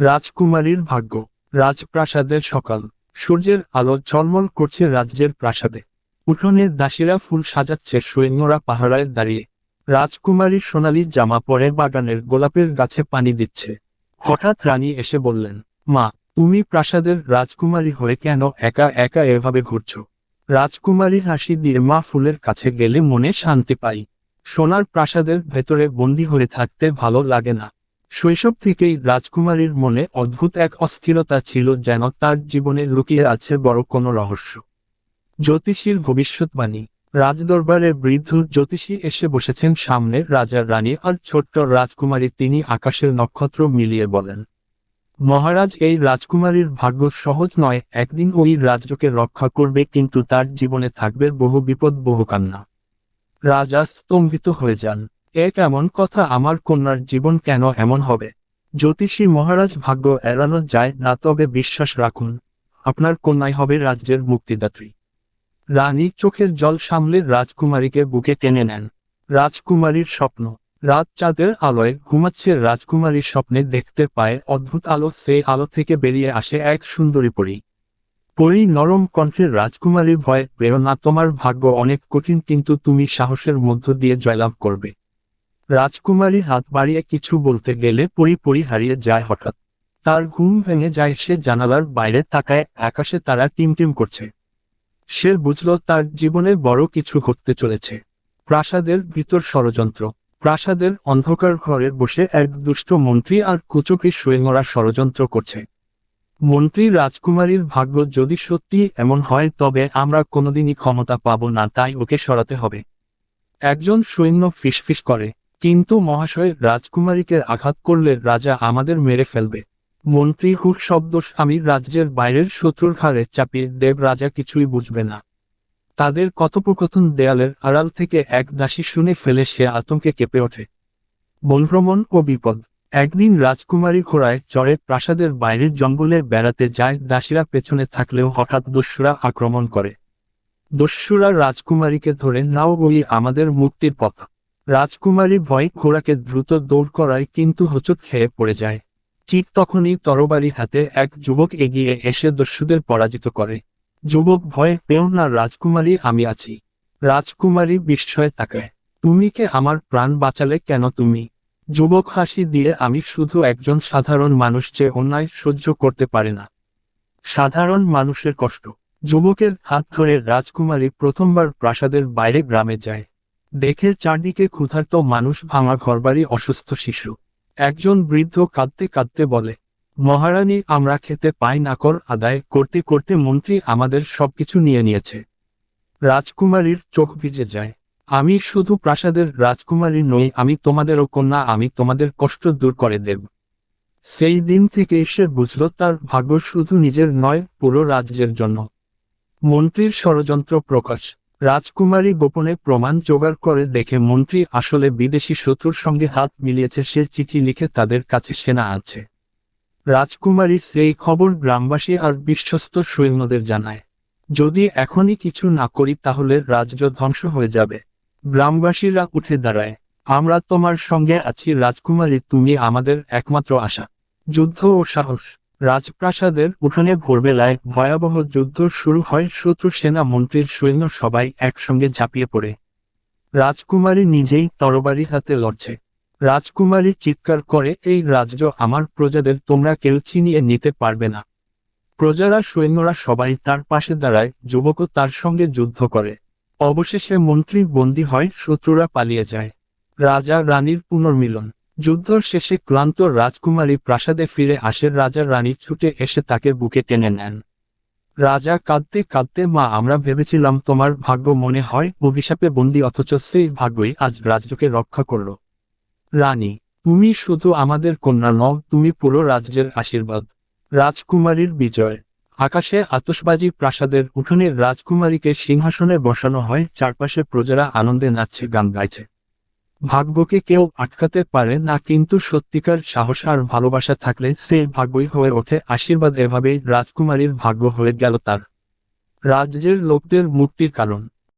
রাজকুমারীর ভাগ্য। রাজপ্রাসাদের সকাল। সূর্যের আলো ঝলমল করছে রাজ্যের প্রাসাদে। উঠোনে দাসীরা ফুল সাজাচ্ছে সৈন্যরা পাহারায় দাঁড়িয়ে। রাজকুমারীর সোনালি জামা পরে বাগানের গোলাপের গাছে পানি দিচ্ছে। হঠাৎ রানী এসে বললেন, মা, তুমি প্রাসাদের রাজকুমারী হয়ে কেন একা একা এভাবে ঘুরছো? রাজকুমারী হাসি দিয়ে মা ফুলের কাছে গেলে মনে শান্তি পাই সোনার প্রাসাদের ভেতরে বন্দী হয়ে থাকতে ভালো লাগে না। শৈশব থেকেই রাজকুমারীর মনে অদ্ভুত এক অস্থিরতা ছিল যেন তার জীবনে লুকিয়ে আছে বড় কোনো রহস্য। জ্যোতিষীর ভবিষ্যৎবাণী। রাজদরবারে বৃদ্ধ জ্যোতিষী এসে বসেছেন সামনে রাজার রানী আর ছোট্ট রাজকুমারী তিনি আকাশের নক্ষত্র মিলিয়ে বলেন, মহারাজ, এই রাজকুমারীর ভাগ্য সহজ নয়, একদিন ওই রাজ্যকে রক্ষা করবে কিন্তু তার জীবনে থাকবে বহু বিপদ, বহু কান্না। রাজা স্তম্ভিত হয়ে যান। এ কেমন কথা? আমার কন্যার জীবন কেন এমন হবে? জ্যোতিষী মহারাজ ভাগ্য এড়ানো যায় না, তবে বিশ্বাস রাখুন, আপনার কন্যাই হবে রাজ্যের মুক্তিদাত্রী। রানী চোখের জল সামলে রাজকুমারীকে বুকে টেনে নেন। রাজকুমারীর স্বপ্ন, রাত চাঁদের আলোয় ঘুমাচ্ছে রাজকুমারীর স্বপ্নে দেখতে পায় অদ্ভুত আলো, সেই আলো থেকে বেরিয়ে আসে এক সুন্দরী পরী। পরী নরম কণ্ঠের রাজকুমারীর ভয় না, তোমার ভাগ্য অনেক কঠিন, কিন্তু তুমি সাহসের মধ্য দিয়ে জয়লাভ করবে। রাজকুমারী হাত বাড়িয়ে কিছু বলতে গেলে পরি পরি হারিয়ে যায় হঠাৎ। তার ঘুম ভেঙে যায় সে জানালার বাইরে তাকায় আকাশে তারা টিমটিম করছে। সে বুঝল তার জীবনে বড় কিছু ঘটতে চলেছে। প্রাসাদের ভিতর ষড়যন্ত্র। প্রাসাদের অন্ধকার ঘরে বসে এক দুষ্ট মন্ত্রী আর কুচক্রী সৈন্যরা ষড়যন্ত্র করছে। মন্ত্রী রাজকুমারীর ভাগ্য যদি সত্যি এমন হয় তবে আমরা কোনোদিনই ক্ষমতা পাব না, তাই ওকে সরাতে হবে। একজন সৈন্য ফিসফিস করে। কিন্তু মহাশয়, রাজকুমারীকে আঘাত করলে রাজা আমাদের মেরে ফেলবে। মন্ত্রী হুর শব্দ স্বামী রাজ্যের বাইরের শত্রুর ঘাড়ে চাপিয়ে দেব রাজা কিছুই বুঝবে না। তাদের কথোপকথন দেয়ালের আড়াল থেকে এক দাসী শুনে ফেলে সে আতঙ্কে কেঁপে ওঠে। বনভ্রমণ ও বিপদ। একদিন রাজকুমারী ঘোড়ায় চড়ে প্রাসাদের বাইরের জঙ্গলে বেড়াতে যায় দাসীরা পেছনে থাকলেও হঠাৎ দস্যুরা আক্রমণ করে। দস্যুরা রাজকুমারীকে ধরে, নাও বই আমাদের মুক্তির পথ। রাজকুমারী ভয় ঘোড়াকে দ্রুত দৌড় করায় কিন্তু হোঁচট খেয়ে পড়ে যায়। ঠিক তখনই তরবারি হাতে এক যুবক এগিয়ে এসে দস্যুদের পরাজিত করে। যুবক ভয়ে, পেও না রাজকুমারী, আমি আছি। রাজকুমারী বিস্ময়ে তাকায়, তুমি কে? আমার প্রাণ বাঁচালে কেন তুমি? যুবক হাসি দিয়ে, আমি শুধু একজন সাধারণ মানুষ যে অন্যায় সহ্য করতে পারে না। সাধারণ মানুষের কষ্ট। যুবকের হাত ধরে রাজকুমারী প্রথমবার প্রাসাদের বাইরে গ্রামে যায়। দেখে চারদিকে ক্ষুধার্ত মানুষ ভাঙা ঘরবাড়ি অসুস্থ শিশু। একজন বৃদ্ধ কাঁদতে কাঁদতে বলে, মহারানী, আমরা খেতে পাই না কর, আদায় করতে করতে মন্ত্রী আমাদের সবকিছু নিয়ে নিয়েছে। রাজকুমারীর চোখ ভিজে যায়। আমি শুধু প্রাসাদের রাজকুমারী নই, আমি তোমাদেরও কন্যা, আমি তোমাদের কষ্ট দূর করে দেব। সেই দিন থেকে সে বুঝল, তার ভাগ্য শুধু নিজের নয়, পুরো রাজ্যের জন্য। মন্ত্রীর ষড়যন্ত্র প্রকাশ। রাজকুমারী গোপনে প্রমাণ জোগাড় করে দেখে মন্ত্রী আসলে বিদেশি শত্রুর সঙ্গে হাত মিলিয়েছে, সে চিঠি লিখে তাদের কাছে সেনা আছে রাজকুমারী সেই খবর গ্রামবাসী আর বিশ্বস্ত সৈন্যদের জানায়। যদি এখনই কিছু না করি তাহলে রাজ্য ধ্বংস হয়ে যাবে। গ্রামবাসীরা উঠে দাঁড়ায়। আমরা তোমার সঙ্গে আছি রাজকুমারী, তুমি আমাদের একমাত্র আশা। যুদ্ধ ও সাহস। রাজপ্রাসাদের উঠোনে ভোরবেলায় ভয়াবহ যুদ্ধ শুরু হয়। শত্রু সেনা মন্ত্রীর সৈন্য সবাই একসঙ্গে ঝাঁপিয়ে পড়ে। রাজকুমারী নিজেই তরবারি হাতে লড়ছে। রাজকুমারী চিৎকার করে, এই রাজ্য আমার প্রজাদের, তোমরা কেউ চিনিয়ে নিতে পারবে না। প্রজারা সৈন্যরা সবাই তার পাশে দাঁড়ায়, যুবকও তার সঙ্গে যুদ্ধ করে। অবশেষে মন্ত্রী বন্দী হয়, শত্রুরা পালিয়ে যায়। রাজা রানীর পুনর্মিলন। যুদ্ধর শেষে ক্লান্ত রাজকুমারী প্রাসাদে ফিরে আসে রাজা রানী ছুটে এসে তাকে বুকে টেনে নেন। রাজা, কাঁদতে কাঁদতে, মা, আমরা ভেবেছিলাম তোমার ভাগ্য মনে হয়, অভিশাপে বন্দি, অথচ সেই ভাগ্যই আজ রাজ্যকে রক্ষা করল। রানী, তুমি শুধু আমাদের কন্যা নও, তুমি পুরো রাজ্যের আশীর্বাদ। রাজকুমারীর বিজয়। আকাশে আতসবাজি প্রাসাদের উঠোনে রাজকুমারীকে সিংহাসনে বসানো হয়, চারপাশে প্রজারা আনন্দে নাচছে, গান গাইছে। ভাগ্যকে কেউ আটকাতে পারে না, কিন্তু সত্যিকার সাহস আর ভালোবাসা থাকলে সে ভাগ্যই হয়ে ওঠে। আশীর্বাদ এভাবেই রাজকুমারীর ভাগ্য হয়ে গেল তার। রাজ্যের লোকদের মুক্তির কারণ।